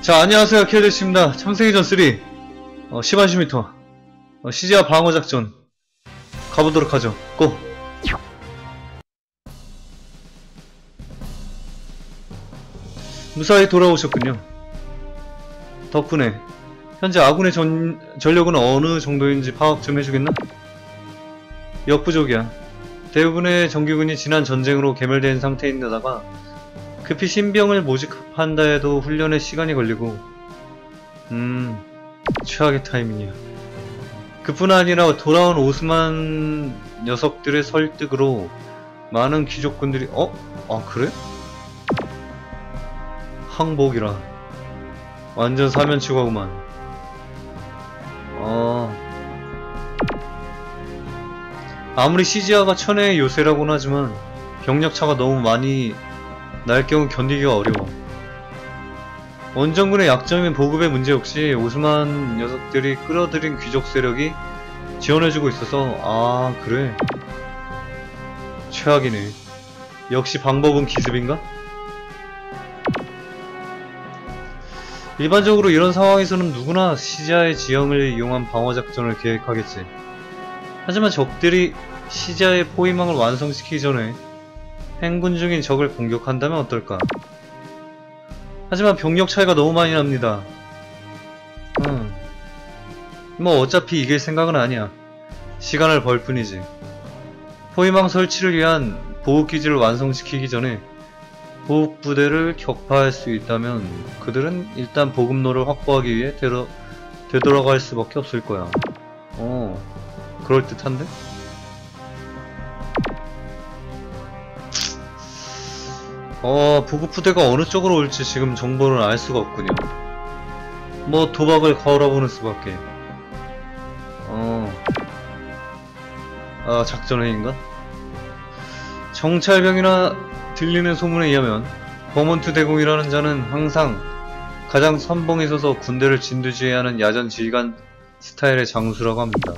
자, 안녕하세요. 케이드입니다 창세기전 3. 어, 10안시미터. 어, 시지아 방어 작전. 가보도록 하죠. 고! 무사히 돌아오셨군요. 덕분에 현재 아군의 전, 전력은 어느 정도인지 파악 좀 해주겠나? 역부족이야. 대부분의 정규군이 지난 전쟁으로 괴멸된 상태인데다가 급히 신병을 모집한다 해도 훈련에 시간이 걸리고 음 최악의 타이밍이야 그뿐 아니라 돌아온 오스만 녀석들의 설득으로 많은 귀족군들이 어? 아 그래? 항복이라 완전 사면치고구만 어 아무리 시지아가 천혜의 요새라고는 하지만 병력차가 너무 많이 날 경우 견디기가 어려워. 원정군의 약점인 보급의 문제 역시 오스만 녀석들이 끌어들인 귀족 세력이 지원해주고 있어서 아 그래 최악이네. 역시 방법은 기습인가? 일반적으로 이런 상황에서는 누구나 시자의 지형을 이용한 방어작전을 계획하겠지. 하지만 적들이 시자의 포위망을 완성시키기 전에 행군 중인 적을 공격한다면 어떨까? 하지만 병력 차이가 너무 많이 납니다. 음. 뭐 어차피 이길 생각은 아니야. 시간을 벌 뿐이지. 포위망 설치를 위한 보호기지를 완성시키기 전에 보호부대를 격파할 수 있다면 그들은 일단 보급로를 확보하기 위해 되돌, 되돌아갈 수밖에 없을 거야. 어, 그럴듯한데? 어, 보급부대가 어느 쪽으로 올지 지금 정보는 알 수가 없군요. 뭐 도박을 걸어보는 수밖에. 어. 아, 작전회의인가? 정찰병이나 들리는 소문에 의하면 버몬트 대공이라는 자는 항상 가장 선봉에 서서 군대를 진두지휘 하는 야전 지휘관 스타일의 장수라고 합니다.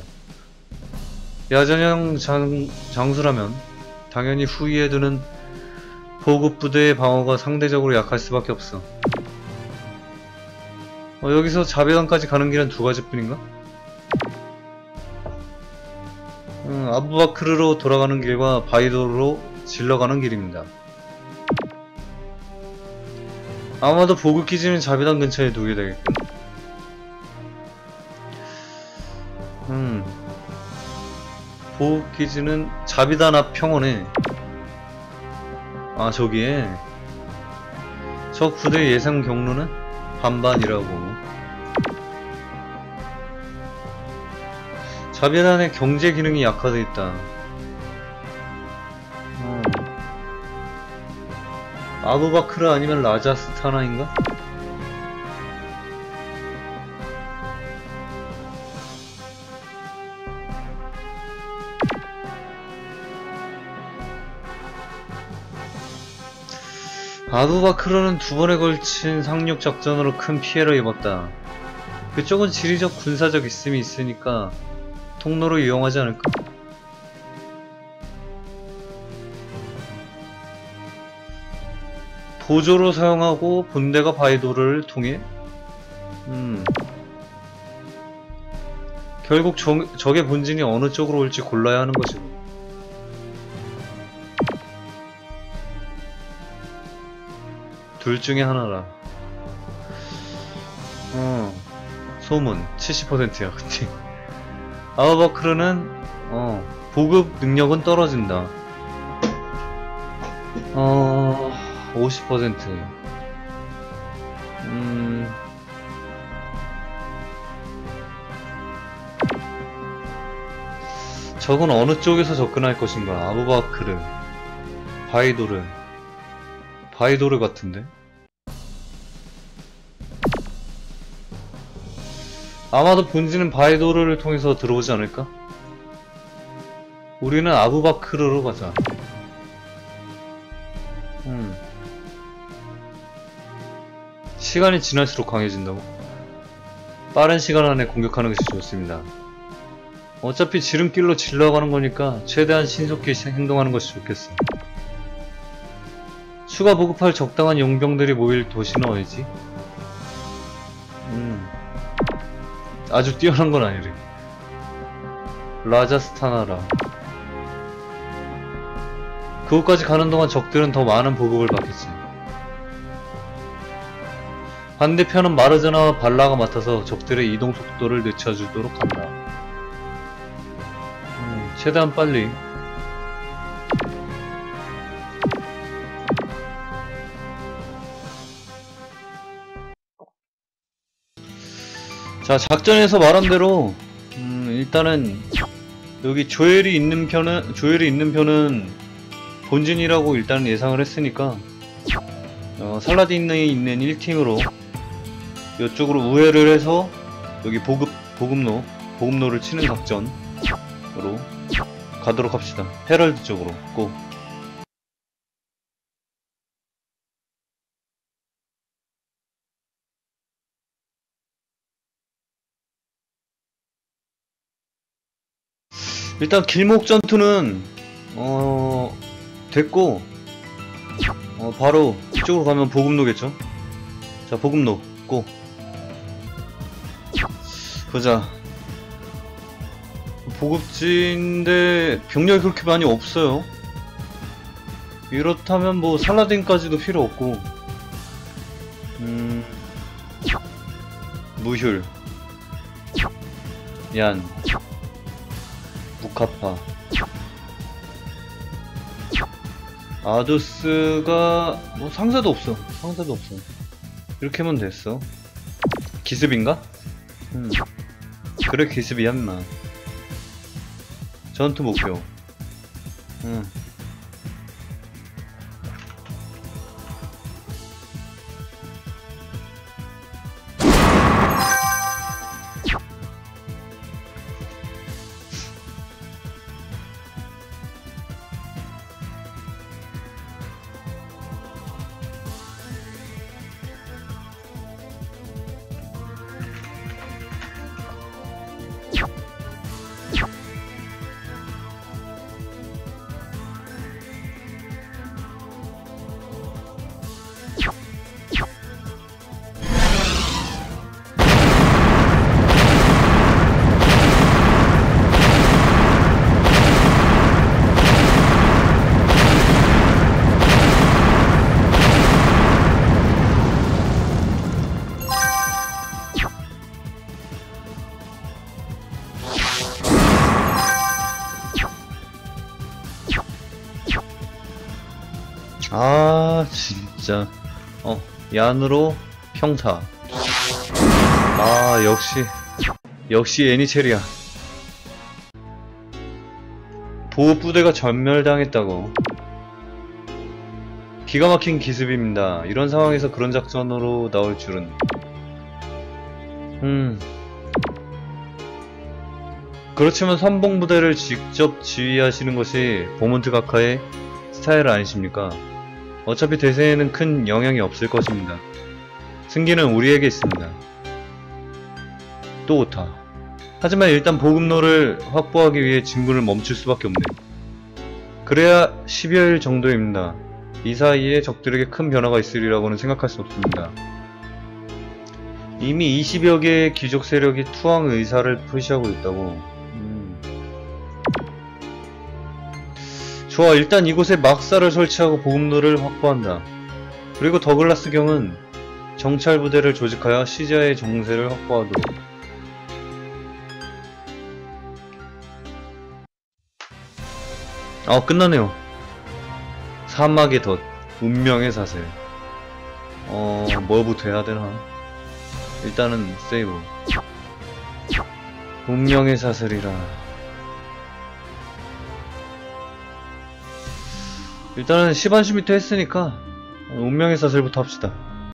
야전형 장, 장수라면 당연히 후위에 두는 보급 부대의 방어가 상대적으로 약할 수밖에 없어. 어, 여기서 자배당까지 가는 길은 두 가지뿐인가? 음, 아부바크르로 돌아가는 길과 바이도르로 질러가는 길입니다. 아마도 보급 기지는 자비당 근처에 두게 되겠군. 음. 보급 기지는 자비단 앞 평원에 아 저기에 저 부대 예상 경로는 반반이라고 자비단의 경제 기능이 약화돼 있다 어. 아부바크르 아니면 라자스타나인가? 아부바크르는 두 번에 걸친 상륙 작전으로 큰 피해를 입었다. 그쪽은 지리적 군사적 있음이 있으니까 통로로 이용하지 않을까? 보조로 사용하고 본대가 바이도를 통해 음. 결국 적, 적의 본진이 어느 쪽으로 올지 골라야 하는 것이고 둘 중에 하나라. 어, 소문 70%야, 그치? 아우버크르는 어, 보급 능력은 떨어진다. 어, 50%. 음. 적은 어느 쪽에서 접근할 것인가? 아부바크르, 바이도르, 바이도르 같은데? 아마도 본진은 바이도르를 통해서 들어오지 않을까? 우리는 아부바크르로 가자. 음. 시간이 지날수록 강해진다고? 빠른 시간 안에 공격하는 것이 좋습니다. 어차피 지름길로 질러가는 거니까 최대한 신속히 행동하는 것이 좋겠어. 추가 보급할 적당한 용병들이 모일 도시는 어디지? 아주 뛰어난 건 아니래. 라자스타나라. 그곳까지 가는 동안 적들은 더 많은 보급을 받겠지. 반대편은 마르자나와 발라가 맡아서 적들의 이동 속도를 늦춰주도록 한다. 음, 최대한 빨리. 자, 작전에서 말한 대로, 음, 일단은, 여기 조엘이 있는 편은, 조엘이 있는 편은 본진이라고 일단 예상을 했으니까, 어, 살라딘이 있는 1팀으로 이쪽으로 우회를 해서 여기 보급, 보급로, 보급로를 치는 작전으로 가도록 합시다. 헤럴드 쪽으로 고. 일단 길목 전투는 어 됐고 어 바로 이쪽으로 가면 보급로겠죠? 자 보급로. 고. 보자. 보급지인데 병력이 그렇게 많이 없어요. 이렇다면 뭐 살라딘까지도 필요 없고. 음. 무휼 얀 무카파. 아두스가 뭐 상자도 없어. 상자도 없어. 이렇게 하면 됐어. 기습인가? 음. 그래 기습이야 인마. 전투 목표. 음 아 진짜. 어 얀으로 평타. 아 역시. 역시 애니체리야. 보호부대가 전멸당했다고. 기가 막힌 기습입니다. 이런 상황에서 그런 작전으로 나올 줄은. 음. 그렇지만 선봉부대를 직접 지휘하시는 것이 보몬트 가카의 스타일 아니십니까? 어차피 대세에는 큰 영향이 없을 것입니다. 승기는 우리에게 있습니다. 또 오타. 하지만 일단 보급로를 확보하기 위해 진군을 멈출 수밖에 없네요. 그래야 10여일 정도입니다. 이 사이에 적들에게 큰 변화가 있으리라고는 생각할 수 없습니다. 이미 20여 개의 귀족 세력이 투항 의사를 표시하고 있다고. 좋아 일단 이곳에 막사를 설치하고 보급로를 확보한다. 그리고 더글라스 경은 정찰 부대를 조직하여 시자의 정세를 확보하도록. 아 끝나네요. 사막의 덫, 운명의 사슬. 어 뭐부터 해야 되나? 일단은 세이브. 운명의 사슬이라. 일단은 시반시미터 했으니까 운명의 사슬부터 합시다.